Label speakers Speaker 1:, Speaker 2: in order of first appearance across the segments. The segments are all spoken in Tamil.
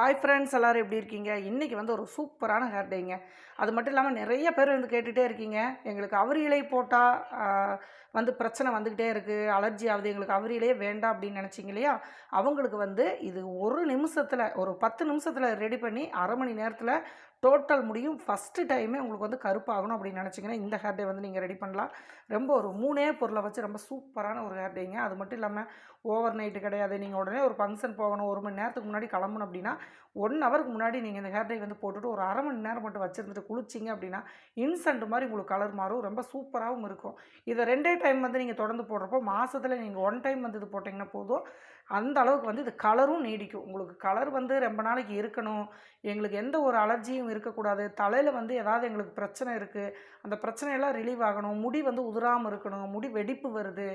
Speaker 1: ஹாய் ஃப்ரெண்ட்ஸ் எல்லோரும் எப்படி இருக்கீங்க? இன்றைக்கி வந்து ஒரு சூப்பரான ஹேர் டேங்க அது மட்டும் இல்லாமல் நிறைய பேர் வந்து கேட்டுகிட்டே இருக்கீங்க. எங்களுக்கு அவரி இலை போட்டால் வந்து பிரச்சனை வந்துக்கிட்டே இருக்குது அலர்ஜி ஆகுது. எங்களுக்கு அவரி இலையே வேண்டாம் அப்படின்னு நினச்சிங்க இல்லையா? அவங்களுக்கு வந்து இது ஒரு நிமிஷத்தில் ஒரு பத்து நிமிஷத்தில் ரெடி பண்ணி அரை மணி நேரத்தில் டோட்டல் முடியும். ஃபஸ்ட்டு டைமே உங்களுக்கு வந்து கருப்பாகணும் அப்படின்னு நினச்சிங்கன்னா இந்த ஹேர் டே வந்து நீங்கள் ரெடி பண்ணலாம். ரொம்ப ஒரு மூணே பொருளை வச்சு ரொம்ப சூப்பரான ஒரு ஹேர் டேங்க அது மட்டும் இல்லாமல் ஓவர் நைட்டு கிடையாது. நீங்கள் உடனே ஒரு ஃபங்க்ஷன் போகணும் ஒரு மணி நேரத்துக்கு முன்னாடி கிளம்பணும் அப்படின்னா ஒன் ஹவருக்கு முன்னாடி நீங்கள் இந்த ஹேர் டை வந்து போட்டுட்டு ஒரு அரை மணி நேரம் மட்டும் வச்சுருந்துட்டு குளிச்சிங்க அப்படின்னா இன்சென்ட் மாதிரி உங்களுக்கு கலர் மாறும். ரொம்ப சூப்பராகவும் இருக்கும். இதை ரெண்டே டைம் வந்து நீங்கள் தொடர்ந்து போடுறப்போ மாதத்தில் நீங்கள் ஒன் டைம் வந்து இது போட்டிங்கன்னா போதும். அந்த அளவுக்கு வந்து இது கலரும் நீடிக்கும். உங்களுக்கு கலர் வந்து ரொம்ப நாளைக்கு இருக்கணும். எங்களுக்கு எந்த ஒரு அலர்ஜியும் இருக்கக்கூடாது. தலையில் வந்து ஏதாவது எங்களுக்கு பிரச்சனை இருக்குது அந்த பிரச்சனையெல்லாம் ரிலீவ் ஆகணும். முடி வந்து உதிராமல் இருக்கணும். முடி வெடிப்பு வருது.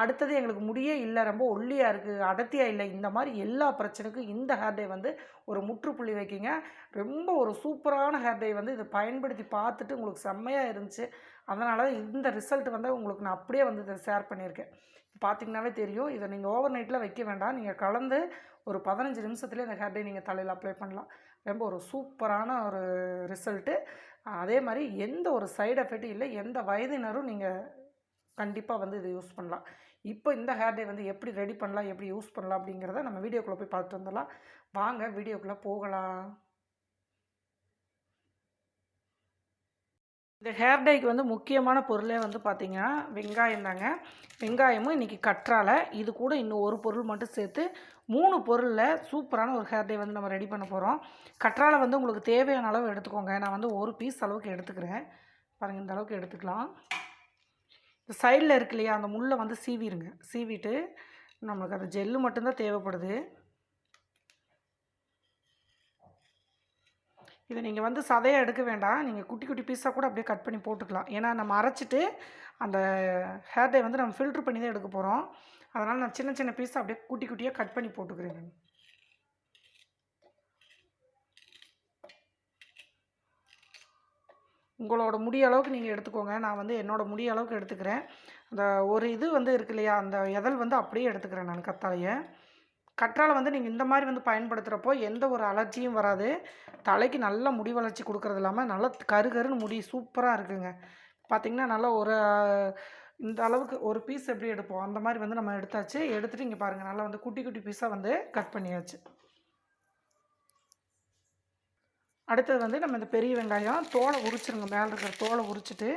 Speaker 1: அடுத்தது எங்களுக்கு முடியே இல்லை. ரொம்ப ஒல்லியாக இருக்குது அடர்த்தியாக இல்லை. இந்த மாதிரி எல்லா பிரச்சனைக்கும் இந்த ஹேர் டே வந்து ஒரு முற்றுப்புள்ளி வைக்கிங்க. ரொம்ப ஒரு சூப்பரான ஹேர் டே வந்து இதை பயன்படுத்தி பார்த்துட்டு உங்களுக்கு செம்மையாக இருந்துச்சு. அதனால இந்த ரிசல்ட் வந்து உங்களுக்கு நான் அப்படியே வந்து இதை ஷேர் பண்ணியிருக்கேன். பார்த்திங்கனாவே தெரியும். இதை நீங்கள் ஓவர் நைட்டில் வைக்க வேண்டாம். நீங்கள் கலந்து ஒரு பதினஞ்சு நிமிஷத்துலேயே இந்த ஹேர் டே நீங்கள் தலையில் அப்ளை பண்ணலாம். ரொம்ப ஒரு சூப்பரான ஒரு ரிசல்ட்டு அதே மாதிரி எந்த ஒரு சைடு எஃபெக்ட்டும் இல்லை. எந்த வயதினரும் நீங்கள் கண்டிப்பாக வந்து இதை யூஸ் பண்ணலாம். இப்போ இந்த ஹேர் டே வந்து எப்படி ரெடி பண்ணலாம்? எப்படி யூஸ் பண்ணலாம்? அப்படிங்கிறத நம்ம வீடியோக்குள்ளே போய் பார்த்துட்டு வந்துடலாம். வாங்க வீடியோக்குள்ளே போகலாம். இந்த ஹேர் டைக்கு வந்து முக்கியமான பொருளே வந்து பார்த்திங்கன்னா வெங்காயம் தாங்க. வெங்காயமும் இன்றைக்கி கற்றாழை. இது கூட இன்னும் ஒரு பொருள் மட்டும் சேர்த்து மூணு பொருளில் சூப்பரான ஒரு ஹேர் டே வந்து நம்ம ரெடி பண்ண போகிறோம் கற்றாழை வந்து உங்களுக்கு தேவையான அளவு எடுத்துக்கோங்க. நான் வந்து ஒரு பீஸ் அளவுக்கு எடுத்துக்கிறேன். பாருங்கள் இந்த அளவுக்கு எடுத்துக்கலாம். இந்த சைடில் இருக்கு இல்லையா அந்த முள்ளை வந்து சீவிடுங்க. சீவிட்டு நம்மளுக்கு அந்த ஜெல்லு மட்டும்தான் தேவைப்படுது. இதை நீங்கள் வந்து சதையாக எடுக்க வேண்டாம். நீங்கள் குட்டி குட்டி பீஸாக கூட அப்படியே கட் பண்ணி போட்டுக்கலாம். ஏன்னா நம்ம அரைச்சிட்டு அந்த ஹேர் டே வந்து நம்ம ஃபில்ட்ரு பண்ணி தான் எடுக்க போகிறோம் அதனால் நான் சின்ன சின்ன பீஸாக அப்படியே குட்டி குட்டியாக கட் பண்ணி போட்டுக்கிறேன் உங்களோட முடிய அளவுக்கு நீங்கள் எடுத்துக்கோங்க. நான் வந்து என்னோடய முடிய அளவுக்கு எடுத்துக்கிறேன். அந்த ஒரு இது வந்து இருக்கு இல்லையா? அந்த எதல் வந்து அப்படியே எடுத்துக்கிறேன் நான் கத்தாலையை கற்றாழை வந்து நீங்கள் இந்த மாதிரி வந்து பயன்படுத்துகிறப்போ எந்த ஒரு அலர்ஜியும் வராது. தலைக்கு நல்ல முடி வளர்ச்சி கொடுக்குறது இல்லாமல் நல்லா கரு கருன்னு முடி சூப்பராக இருக்குங்க. பார்த்திங்கன்னா நல்லா ஒரு இந்த அளவுக்கு ஒரு பீஸ் எப்படி எடுப்போம்? அந்த மாதிரி வந்து நம்ம எடுத்தாச்சு. எடுத்துகிட்டு இங்கே பாருங்கள் நல்லா வந்து குட்டி குட்டி பீஸாக வந்து கட் பண்ணியாச்சு. அடுத்தது வந்து நம்ம இந்த பெரிய வெங்காயம் தோலை உரிச்சிருங்க. மேலே இருக்கிற தோலை உரிச்சிட்டு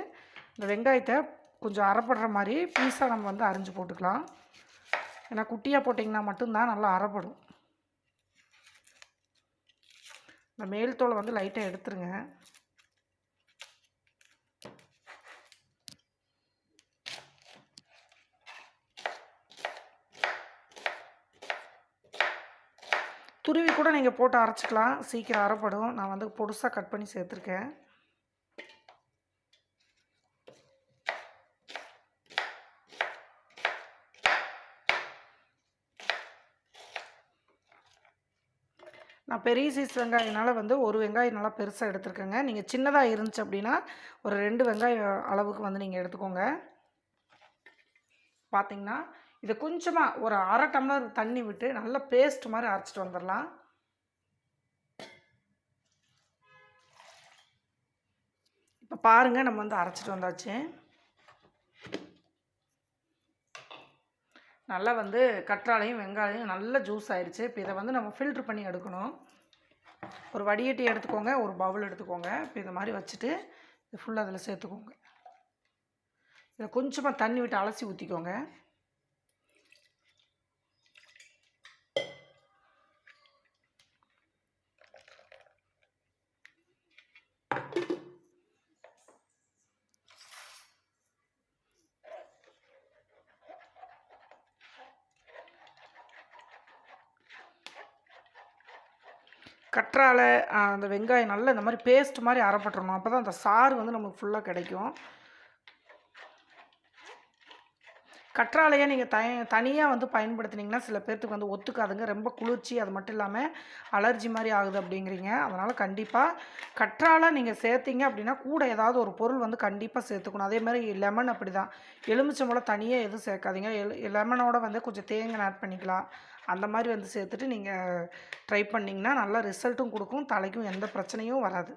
Speaker 1: இந்த வெங்காயத்தை கொஞ்சம் அரைப்படுற மாதிரி பீஸாக நம்ம வந்து அரிஞ்சு போட்டுக்கலாம். ஏன்னா குட்டியாக போட்டிங்கன்னா மட்டும்தான் நல்லா அரைப்படும் இந்த மேல் தோலை வந்து லைட்டாக எடுத்துருங்க. துருவி கூட நீங்கள் போட்டு அரைச்சிக்கலாம். சீக்கிரம் அரைப்படும் நான் வந்து பொடுசாக கட் பண்ணி சேர்த்துருக்கேன். நான் பெரிய சைஸ் வெங்காயனால் வந்து ஒரு வெங்காயம் நல்லா பெருசாக எடுத்துருக்கேங்க. நீங்கள் சின்னதாக இருந்துச்சு அப்படின்னா ஒரு ரெண்டு வெங்காயம் அளவுக்கு வந்து நீங்கள் எடுத்துக்கோங்க. பார்த்தீங்கன்னா இதை கொஞ்சமாக ஒரு அரை டம்ளர் தண்ணி விட்டு நல்லா பேஸ்ட் மாதிரி அரைச்சிட்டு வந்துடலாம். இப்போ பாருங்கள் நம்ம வந்து அரைச்சிட்டு வந்தாச்சு. நல்லா வந்து கற்றாழையும் வெங்காயம் நல்ல ஜூஸ் ஆயிடுச்சு இப்போ இதை வந்து நம்ம ஃபில்ட்ரு பண்ணி எடுக்கணும். ஒரு வடிகட்டி எடுத்துக்கோங்க ஒரு பவுல் எடுத்துக்கோங்க. இப்போ இதை மாதிரி வச்சுட்டு இது ஃபுல்லாக அதில் சேர்த்துக்கோங்க. இதை கொஞ்சமாக தண்ணி விட்டு அலசி ஊற்றிக்கோங்க கற்றாழை அந்த வெங்காயம் நல்லா இந்த மாதிரி பேஸ்ட் மாதிரி அரைப்பட்டுறணும். அப்போ தான் அந்த சாறு வந்து நமக்கு ஃபுல்லாக கிடைக்கும். கற்றாழையை நீங்கள் த தனியாக வந்து பயன்படுத்தினீங்கன்னா சில பேர்த்துக்கு வந்து ஒத்துக்காதுங்க. ரொம்ப குளிர்ச்சி அது மட்டும் இல்லாமல் அலர்ஜி மாதிரி ஆகுது அப்படிங்கிறீங்க. அதனால் கண்டிப்பாக கற்றாழை நீங்கள் சேர்த்திங்க அப்படின்னா கூட ஏதாவது ஒரு பொருள் வந்து கண்டிப்பாக சேர்த்துக்கணும். அதே மாதிரி லெமன் அப்படி தான் எலுமிச்சம்பழம் தனியாக எதுவும் சேர்க்காதீங்க. எல் லெமனோட வந்து கொஞ்சம் தேங்காய் ஆட் பண்ணிக்கலாம். அந்த மாதிரி வந்து சேர்த்துட்டு நீங்கள் ட்ரை பண்ணிங்கன்னா நல்லா ரிசல்ட்டும் கொடுக்கும். தலைக்கும் எந்த பிரச்சனையும் வராது.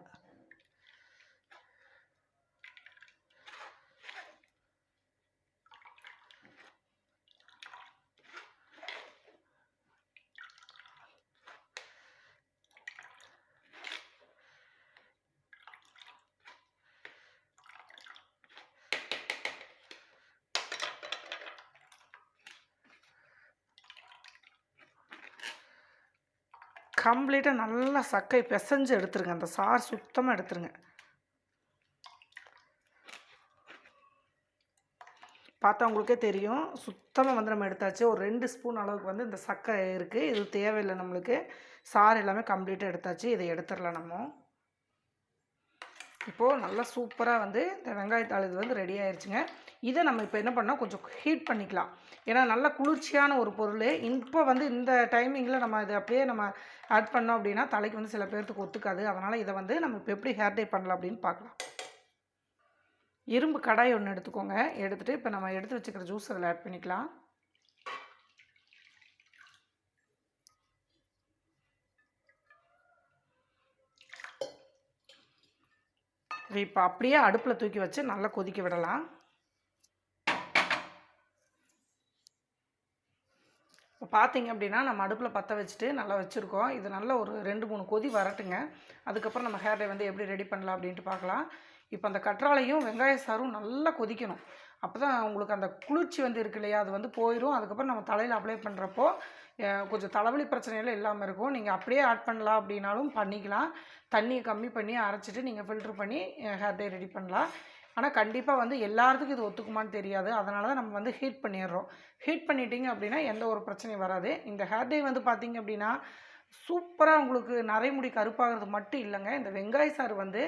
Speaker 1: கம்ப்ளீட்டாக நல்லா சக்கை பிசைஞ்சு எடுத்துருங்க. அந்த சார் சுத்தமாக எடுத்துருங்க. பார்த்தா உங்களுக்கே தெரியும். சுத்தமாக வந்து நம்ம எடுத்தாச்சு. ஒரு ரெண்டு ஸ்பூன் அளவுக்கு வந்து இந்த சக்கை இருக்குது இது தேவையில்லை நம்மளுக்கு. சாறு எல்லாமே கம்ப்ளீட்டாக எடுத்தாச்சு. இதை எடுத்துடலாம் நம்ம. இப்போது நல்லா சூப்பராக வந்து இந்த வெங்காயத்தாள் இது வந்து ரெடி ஆயிடுச்சுங்க இதை நம்ம இப்போ என்ன பண்ணால் கொஞ்சம் ஹீட் பண்ணிக்கலாம். ஏன்னா நல்ல குளிர்ச்சியான ஒரு பொருள். இப்போ வந்து இந்த டைமிங்கில் நம்ம இதை அப்படியே நம்ம ஆட் பண்ணோம் அப்படின்னா தலைக்கு வந்து சில பேர்த்துக்கு ஒத்துக்காது. அதனால் இதை வந்து நம்ம இப்போ எப்படி ஹேர் டை பண்ணலாம் அப்படின்னு பார்க்கலாம். இரும்பு கடாய் ஒன்று எடுத்துக்கோங்க. எடுத்துகிட்டு இப்போ நம்ம எடுத்து வச்சுக்கிற ஜூஸ் அதில் ஆட் பண்ணிக்கலாம். இப்போ அப்படியே அடுப்பில் தூக்கி வச்சு நல்லா கொதிக்க விடலாம். இப்போ பார்த்தீங்க அப்படின்னா நம்ம அடுப்பில் பற்ற வச்சுட்டு நல்லா வச்சுருக்கோம். இது நல்ல ஒரு ரெண்டு மூணு கொதி வரட்டுங்க. அதுக்கப்புறம் நம்ம ஹேர் டே வந்து எப்படி ரெடி பண்ணலாம் அப்படின்ட்டு பார்க்கலாம் இப்போ அந்த கற்றாழையும் வெங்காய சாரும் நல்லா கொதிக்கணும். அப்போ தான் உங்களுக்கு அந்த குளிர்ச்சி வந்து இருக்கு இல்லையா? அது வந்து போயிடும் அதுக்கப்புறம் நம்ம தலையில் அப்ளை பண்ணுறப்போ கொஞ்சம் தலைவலி பிரச்சனைகள் இல்லாமல் இருக்கும். நீங்கள் அப்படியே ஆட் பண்ணலாம் அப்படின்னாலும் பண்ணிக்கலாம். தண்ணியை கம்மி பண்ணி அரைச்சிட்டு நீங்கள் ஃபில்ட்ரு பண்ணி ஹேர் டே ரெடி பண்ணலாம். ஆனால் கண்டிப்பாக வந்து எல்லாத்துக்கும் இது ஒத்துக்குமான்னு தெரியாது. அதனால தான் நம்ம வந்து ஹீட் பண்ணிடுறோம். ஹீட் பண்ணிட்டீங்க அப்படின்னா எந்த ஒரு பிரச்சனையும் வராது. இந்த ஹேர் டே வந்து பார்த்திங்க அப்படின்னா சூப்பராக உங்களுக்கு நரைமுடி கருப்பாகிறது மட்டும் இல்லைங்க. இந்த வெங்காய சாறு வந்து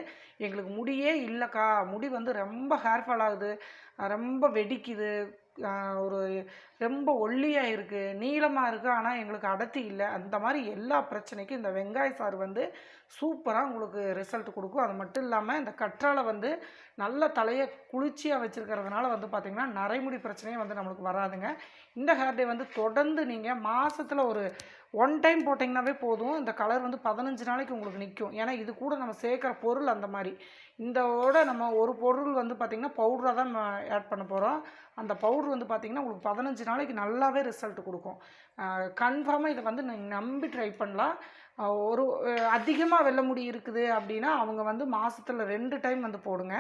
Speaker 1: எங்களுக்கு முடியே இல்லைக்கா. முடி வந்து ரொம்ப ஹேர் ஃபால் ஆகுது. ரொம்ப வெடிக்குது. ஒரு ரொம்ப ஒல்லியாக இருக்குது நீளமாக இருக்குது ஆனால் எங்களுக்கு அடர்த்தி இல்லை. அந்த மாதிரி எல்லா பிரச்சனைக்கும் இந்த வெங்காய சாறு வந்து சூப்பராக உங்களுக்கு ரிசல்ட் கொடுக்கும். அது மட்டும் இல்லாமல் இந்த கற்றாழை வந்து நல்ல தலையை குளிர்ச்சியாக வச்சுருக்கிறதுனால வந்து பார்த்திங்கன்னா நரைமுடி பிரச்சனையே வந்து நம்மளுக்கு வராதுங்க. இந்த ஹேர் டே வந்து தொடர்ந்து நீங்கள் மாதத்தில் ஒரு ஒன் டைம் போட்டிங்கனாவே போதும். இந்த கலர் வந்து பதினஞ்சு நாளைக்கு உங்களுக்கு நிற்கும் ஏன்னா இது கூட நம்ம சேர்க்குற பொருள் அந்த மாதிரி. இந்தோட நம்ம ஒரு பொருள் வந்து பார்த்திங்கன்னா பவுடராக தான் நம்ம ஆட் பண்ண போகிறோம் அந்த பவுட்ரு வந்து பார்த்திங்கன்னா உங்களுக்கு பதினஞ்சு நாளைக்கு நல்லாவே ரிசல்ட் கொடுக்கும். கன்ஃபார்மாக இதை வந்து நீங்கள் நம்பி ட்ரை பண்ணலாம். ஒரு அதிகமாக வெள்ளை முடி இருக்குது அப்படின்னா அவங்க வந்து மாதத்தில் ரெண்டு டைம் வந்து போடுங்க.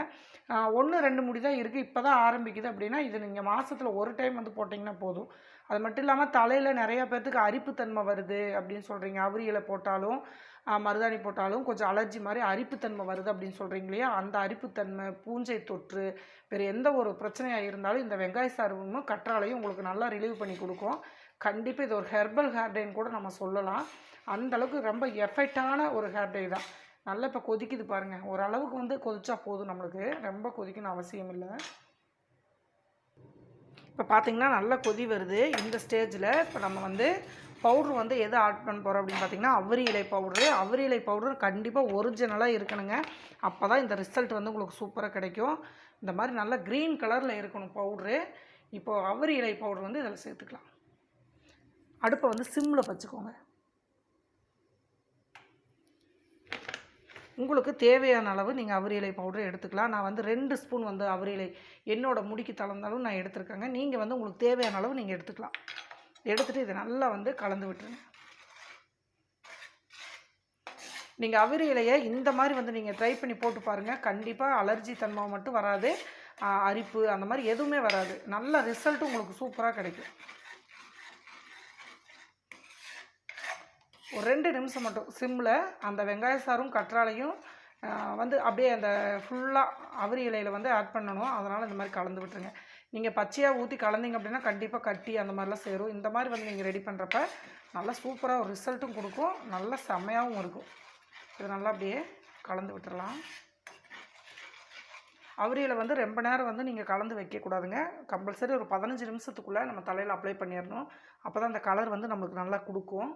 Speaker 1: ஒன்று ரெண்டு முடி தான் இருக்குது இப்போ தான் ஆரம்பிக்குது அப்படின்னா இது நீங்கள் மாதத்தில் ஒரு டைம் வந்து போட்டிங்கன்னா போதும். அது மட்டும் இல்லாமல் தலையில் நிறையா பேர்த்துக்கு அரிப்புத்தன்மை வருது அப்படின்னு சொல்கிறீங்க அவரியலை போட்டாலும் மருதாணி போட்டாலும் கொஞ்சம் அலர்ஜி மாதிரி அரிப்புத்தன்மை வருது அப்படின்னு சொல்கிறீங்க இல்லையா? அந்த அரிப்புத்தன்மை பூஞ்சை தொற்று வேறு எந்த ஒரு பிரச்சனையாக இருந்தாலும் இந்த வெங்காய சார்பும் கற்றாழையும் உங்களுக்கு நல்லா ரிலீவ் பண்ணி கொடுக்கும். கண்டிப்பாக இது ஒரு ஹெர்பல் ஹேர்டைன்னு கூட நம்ம சொல்லலாம். அந்த அளவுக்கு ரொம்ப எஃபெக்டான ஒரு ஹேர் டை தான். நல்லா இப்போ கொதிக்குது பாருங்கள் ஓரளவுக்கு வந்து கொதிச்சா போதும் நம்மளுக்கு. ரொம்ப கொதிக்கணும் அவசியம் இல்லை. இப்போ பார்த்திங்கன்னா நல்லா கொதி வருது இந்த ஸ்டேஜில். இப்போ நம்ம வந்து பவுட்ரு வந்து எதை ஆட் பண்ண போகிறோம் அப்படின்னு பார்த்தீங்கன்னா அவரி இலை பவுட்ரு. அவரி இலை பவுட்ரு கண்டிப்பாக ஒரிஜினலாக இருக்கணுங்க. அப்போ தான் இந்த ரிசல்ட் வந்து உங்களுக்கு சூப்பராக கிடைக்கும். இந்த மாதிரி நல்லா க்ரீன் கலரில் இருக்கணும் பவுட்ரு. இப்போது அவரி இலை பவுடர் வந்து இதில் சேர்த்துக்கலாம். அடுப்பை வந்து சிம்மில் வச்சுக்கோங்க. உங்களுக்கு தேவையான அளவு நீங்கள் அவரியலை பவுடர் எடுத்துக்கலாம். நான் வந்து ரெண்டு ஸ்பூன் வந்து அவரியலை என்னோட முடிக்கு தளர்ந்தாலும் நான் எடுத்துருக்கேங்க. நீங்கள் வந்து உங்களுக்கு தேவையான அளவு நீங்கள் எடுத்துக்கலாம். எடுத்துகிட்டு இதை நல்லா வந்து கலந்து விட்டுருங்க. நீங்கள் அவரி இலையை இந்த மாதிரி வந்து நீங்கள் ட்ரை பண்ணி போட்டு பாருங்கள் கண்டிப்பாக அலர்ஜி தன்மை மட்டும் வராது. அரிப்பு அந்த மாதிரி எதுவுமே வராது. நல்ல ரிசல்ட்டும் உங்களுக்கு சூப்பராக கிடைக்கும். ஒரு ரெண்டு நிமிஷம் மட்டும். சிம்மில் அந்த வெங்காய சாரும் கற்றாழையும் வந்து அப்படியே அந்த ஃபுல்லாக அவரி இலையில் வந்து ஆட் பண்ணணும். அதனால் இந்த மாதிரி கலந்து விட்டுருங்க. நீங்கள் பச்சையாக ஊற்றி கலந்தீங்க அப்படின்னா கண்டிப்பாக கட்டி அந்த மாதிரிலாம் சேரும். இந்த மாதிரி வந்து நீங்கள் ரெடி பண்ணுறப்ப நல்லா சூப்பராக ஒரு ரிசல்ட்டும் கொடுக்கும். நல்ல செம்மையாகவும் இருக்கும். இது நல்லா அப்படியே கலந்து விட்டுடலாம் அவரியில் வந்து ரொம்ப நேரம் வந்து நீங்கள் கலந்து வைக்கக்கூடாதுங்க கம்பல்சரி ஒரு பதினஞ்சு நிமிஷத்துக்குள்ளே நம்ம தலையில் அப்ளை பண்ணிடணும் அப்போ தான் அந்த கலர் வந்து நம்மளுக்கு நல்லா கொடுக்கும்.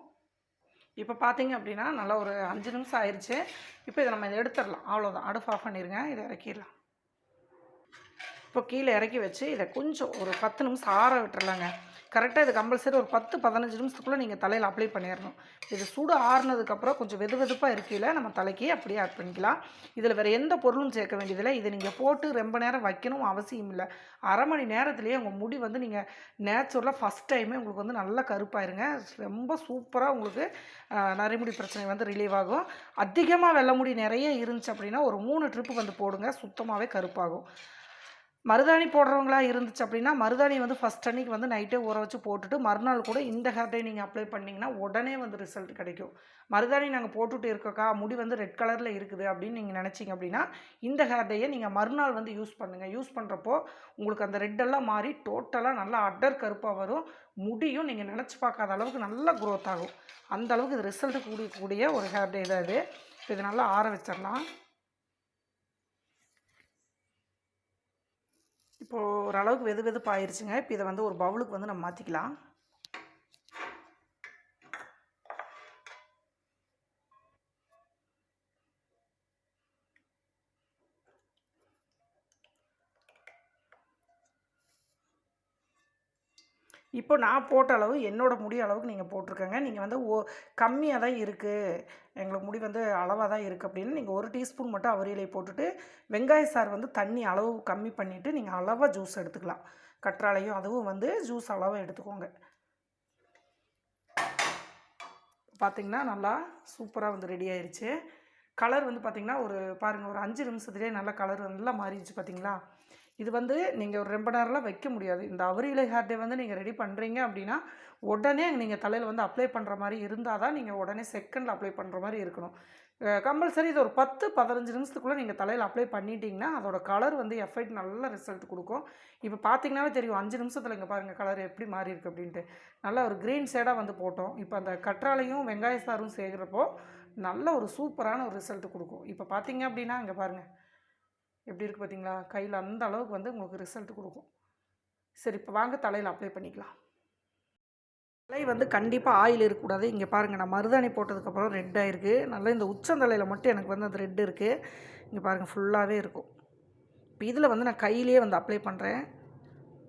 Speaker 1: இப்போ பார்த்தீங்க அப்படின்னா நல்லா ஒரு அஞ்சு நிமிஷம் ஆயிடுச்சு இப்போ இதை நம்ம இதை எடுத்துடலாம். அவ்வளோதான் அடுப்பு ஆஃப் பண்ணிடுங்க இதை இறக்கிடலாம். இப்போ கீழே இறக்கி வச்சு இதை கொஞ்சம் ஒரு பத்து நிமிஷம் ஆற விட்டுறலாங்க. கரெக்டாக இது கம்பல்சரி ஒரு பத்து பதினஞ்சு நிமிஷத்துக்குள்ளே நீங்கள் தலையில் அப்ளை பண்ணிடணும் இது சூடு ஆறுனதுக்கப்புறம் கொஞ்சம் வெது வெதுப்பாக இருக்கையில் நம்ம தலைக்கு அப்படியே ஆட் பண்ணிக்கலாம். இதில் வேறு எந்த பொருளும் சேர்க்க வேண்டியதில்லை. இதை நீங்கள் போட்டு ரொம்ப நேரம் வைக்கணும் அவசியம் இல்லை. அரை மணி நேரத்துலேயே உங்கள் முடி வந்து நீங்கள் நேச்சுரலாக ஃபஸ்ட் டைமே உங்களுக்கு வந்து நல்லா கருப்பாயிருங்க. ரொம்ப சூப்பராக உங்களுக்கு நரைமுடி பிரச்சனை வந்து ரிலீவ் ஆகும். அதிகமாக வெள்ளை முடி நிறைய இருந்துச்சு அப்படின்னா ஒரு மூணு ட்ரிப்பு வந்து போடுங்க. சுத்தமாகவே கருப்பாகும். மருதாணி போடுறவங்களா இருந்துச்சு அப்படின்னா மருதாணி வந்து ஃபஸ்ட் அன்னைக்கு வந்து நைட்டே ஊற வச்சு போட்டுட்டு மறுநாள் கூட இந்த ஹேர் டை நீங்கள் அப்ளை பண்ணிங்கன்னா உடனே வந்து ரிசல்ட் கிடைக்கும். மருதாணி நாங்கள் போட்டுட்டு இருக்கோக்கா முடி வந்து ரெட் கலரில் இருக்குது அப்படின்னு நீங்கள் நினச்சிங்க அப்படின்னா இந்த ஹேர் டையை நீங்கள் மறுநாள் வந்து யூஸ் பண்ணுங்கள் யூஸ் பண்ணுறப்போ உங்களுக்கு அந்த ரெட்டெல்லாம் மாறி டோட்டலாக நல்லா அடர் கருப்பாக வரும். முடியும் நீங்கள் நினச்சி பார்க்காத அளவுக்கு நல்லா க்ரோத் ஆகும். அந்த அளவுக்கு இது ரிசல்ட் கூடிய ஒரு ஹேர் டை தான் இது. இப்போ இது நல்லா ஆற வச்சிடலாம். இப்போது ஓரளவுக்கு வெது வெதுப்பாயிருச்சுங்க. இப்போ இதை வந்து ஒரு பவுலுக்கு வந்து நம்ம மாற்றிக்கலாம் இப்போ நான் போட்ட அளவு என்னோடய முடி அளவுக்கு நீங்கள் போட்டிருக்கங்க. நீங்கள் வந்து ஓ கம்மியாக தான் இருக்குது எங்களுக்கு முடி வந்து அளவாக தான் இருக்குது அப்படின்னு நீங்கள் ஒரு டீஸ்பூன் மட்டும் அவரியலை போட்டுட்டு வெங்காய சாறு வந்து தண்ணி அளவு கம்மி பண்ணிவிட்டு நீங்கள் அளவாக ஜூஸ் எடுத்துக்கலாம். கற்றாழையும் அதுவும் வந்து ஜூஸ் அளவாக எடுத்துக்கோங்க. பார்த்திங்கன்னா நல்லா சூப்பராக வந்து ரெடி ஆயிடுச்சு கலர் வந்து பார்த்திங்கன்னா ஒரு பாருங்கள் ஒரு அஞ்சு நிமிஷத்துலேயே நல்லா கலர் நல்லா மாறிடுச்சு பார்த்தீங்களா இது வந்து நீங்கள் ஒரு ரொம்ப நேரம்லாம் வைக்க முடியாது. இந்த அவரிலை ஹேர் டே வந்து நீங்கள் ரெடி பண்ணுறீங்க அப்படின்னா உடனே நீங்கள் தலையில் வந்து அப்ளை பண்ணுற மாதிரி இருந்தால் தான் நீங்கள் உடனே செகண்டில் அப்ளை பண்ணுற மாதிரி இருக்கணும். கம்பல்சரி இது ஒரு பத்து பதினஞ்சு நிமிஷத்துக்குள்ளே நீங்கள் தலையில் அப்ளை பண்ணிட்டீங்கன்னா அதோட கலர் வந்து எஃபெக்ட் நல்ல ரிசல்ட் கொடுக்கும். இப்போ பார்த்தீங்கன்னாவே தெரியும் அஞ்சு நிமிஷத்தில் இங்கே பாருங்கள் கலர் எப்படி மாறி இருக்குது அப்படின்ட்டு. நல்லா ஒரு க்ரீன் ஷேடாக வந்து போட்டோம். இப்போ அந்த கற்றாழையும் வெங்காய சாரும் சேர்க்குறப்போ நல்ல ஒரு சூப்பரான ஒரு ரிசல்ட் கொடுக்கும். இப்போ பார்த்தீங்க அப்படின்னா இங்கே பாருங்கள் எப்படி இருக்குது பார்த்தீங்களா? கையில் அந்த அளவுக்கு வந்து உங்களுக்கு ரிசல்ட் கொடுக்கும். சரி இப்போ வாங்க தலையில் அப்ளை பண்ணிக்கலாம். தலை வந்து கண்டிப்பாக ஆயில் இருக்கக்கூடாது. இங்கே பாருங்கள் நான் மருதாணி போட்டதுக்கப்புறம் ரெட் இருக்குது நல்லா இந்த உச்சந்தலையில் மட்டும் எனக்கு வந்து அந்த ரெட் இருக்குது இங்கே பாருங்கள் ஃபுல்லாகவே இருக்கும். இப்போ இதில் வந்து நான் கையிலேயே வந்து அப்ளை பண்ணுறேன்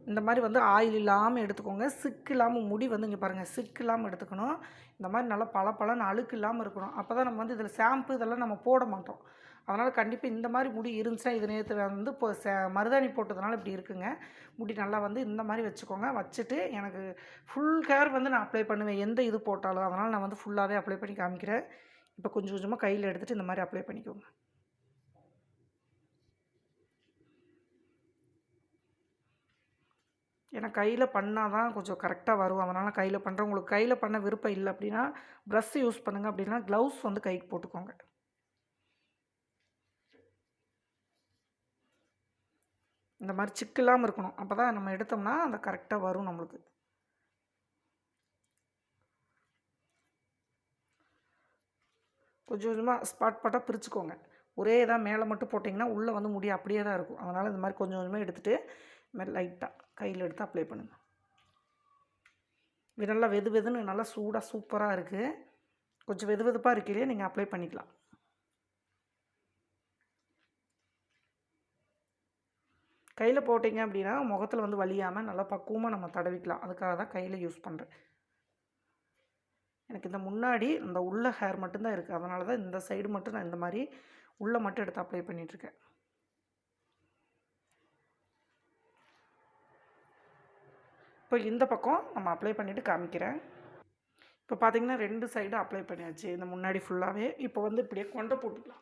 Speaker 1: இந்த மாதிரி வந்து ஆயில் இல்லாமல் எடுத்துக்கோங்க. சிக்கு இல்லாமல் முடி வந்து இங்கே பாருங்கள் சிக்கு இல்லாமல் எடுத்துக்கணும். இந்த மாதிரி நல்லா பல பலன்னு அழுக்கு இல்லாமல் இருக்கணும். அப்போ தான் நம்ம வந்து இதில் ஷாம்பு இதெல்லாம் நம்ம போட மாட்டோம். அதனால் கண்டிப்பாக இந்த மாதிரி முடி இருந்துச்சுன்னா இது நேரத்தில் வந்து இப்போ ச மருதாணி போட்டதுனால இப்படி இருக்குங்க. முடி நல்லா வந்து இந்த மாதிரி வச்சுக்கோங்க. வச்சுட்டு எனக்கு ஃபுல் ஹேர் வந்து நான் அப்ளை பண்ணுவேன். எந்த இது போட்டாலும். அதனால் நான் வந்து ஃபுல்லாகவே அப்ளை பண்ணி காமிக்கிறேன். இப்போ கொஞ்சம் கொஞ்சமாக கையில் எடுத்துகிட்டு இந்த மாதிரி அப்ளை பண்ணிக்கோங்க. ஏன்னா கையில் பண்ணால் தான் கொஞ்சம் கரெக்டாக வரும். அதனால் கையில் பண்ணுறேன் உங்களுக்கு கையில் பண்ண விருப்பம் இல்லை அப்படின்னா ப்ரஷ் யூஸ் பண்ணுங்கள் அப்படின்னா க்ளவுஸ் வந்து கைக்கு போட்டுக்கோங்க. இந்த மாதிரி சிக்கு இல்லாமல் இருக்கணும். அப்போ தான் நம்ம எடுத்தோம்னா அந்த கரெக்டாக வரும் நம்மளுக்கு. கொஞ்சம் கொஞ்சமாக ஸ்பாட் பாட்டாக பிரிச்சுக்கோங்க. ஒரே இதாக மேலே மட்டும் போட்டிங்கன்னா உள்ளே வந்து முடிய அப்படியே தான் இருக்கும். அதனால் இந்த மாதிரி கொஞ்சம் கொஞ்சமாக எடுத்துகிட்டு இது மாதிரி லைட்டாக கையில் எடுத்து அப்ளை பண்ணுங்கள் இது நல்லா வெது வெதுன்னு நல்லா சூடாக சூப்பராக இருக்குது கொஞ்சம் வெது வெதுப்பாக இருக்கையிலே நீங்கள் அப்ளை பண்ணிக்கலாம். கையில் போட்டிங்க அப்படின்னா முகத்தில் வந்து வலியாமல் நல்லா பக்குவமாக நம்ம தடவிக்கலாம். அதுக்காக தான் கையில் யூஸ் பண்ணுறேன் எனக்கு இந்த முன்னாடி இந்த உள்ள ஹேர் மட்டும்தான் இருக்குது அதனால தான் இந்த சைடு மட்டும் நான் இந்த மாதிரி உள்ளே மட்டும் எடுத்து அப்ளை பண்ணிகிட்ருக்கேன் இப்போ இந்த பக்கம் நம்ம அப்ளை பண்ணிவிட்டு காமிக்கிறேன். இப்போ பார்த்திங்கன்னா ரெண்டு சைடு அப்ளை பண்ணியாச்சு. இந்த முன்னாடி ஃபுல்லாகவே இப்போ வந்து இப்படியே கொண்டை போட்டுக்கலாம்.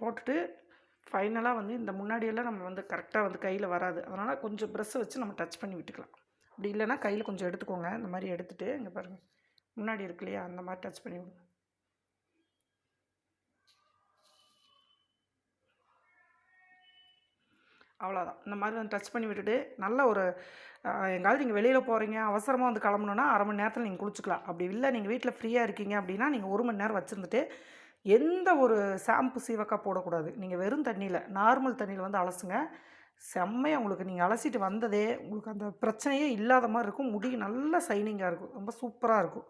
Speaker 1: போட்டுட்டு ஃபைனலாக வந்து இந்த முன்னாடியெல்லாம் நம்ம வந்து கரெக்டாக வந்து கையில் வராது. அதனால் கொஞ்சம் ப்ரெஷ்ஷை வச்சு நம்ம டச் பண்ணி விட்டுக்கலாம். அப்படி இல்லைன்னா கையில் கொஞ்சம் எடுத்துக்கோங்க. இந்த மாதிரி எடுத்துகிட்டு இங்கே பாருங்கள் முன்னாடி இருக்கு இல்லையா? அந்த மாதிரி டச் பண்ணி விடுங்க. அவ்வளோதான் இந்த மாதிரி வந்து டச் பண்ணி விட்டுட்டு நல்ல ஒரு எங்காவது நீங்கள் வெளியில் போகிறீங்க அவசரமாக வந்து கிளம்பணுன்னா அரை மணி நேரத்தில் நீங்கள் குளிச்சுக்கலாம். அப்படி இல்லை நீங்கள் வீட்டில் ஃப்ரீயாக இருக்கீங்க அப்படின்னா நீங்கள் ஒரு மணி நேரம் வச்சுருந்துட்டு எந்த ஒரு ஷாம்பு சீவக்காய் போடக்கூடாது. நீங்கள் வெறும் தண்ணியில் நார்மல் தண்ணியில் வந்து அலசுங்க. செம்மையாக உங்களுக்கு நீங்கள் அலசிட்டு வந்ததே உங்களுக்கு அந்த பிரச்சனையே இல்லாத மாதிரி இருக்கும். முடி நல்ல சைனிங்காக இருக்கும். ரொம்ப சூப்பராக இருக்கும்.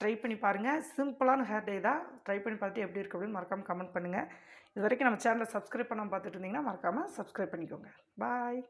Speaker 1: ட்ரை பண்ணி பாருங்கள் சிம்பிளான ஹேர் டே தான். ட்ரை பண்ணி பார்த்துட்டு எப்படி இருக்குது அப்படின்னு மறக்காமல் கமெண்ட் பண்ணுங்கள் இது வரைக்கும் நம்ம சேனலை சப்ஸ்கிரைப் பண்ணாமல் பார்த்துட்டு இருந்தீங்கன்னா மறக்காமல் சப்ஸ்கிரைப் பண்ணிக்கோங்க. பாய்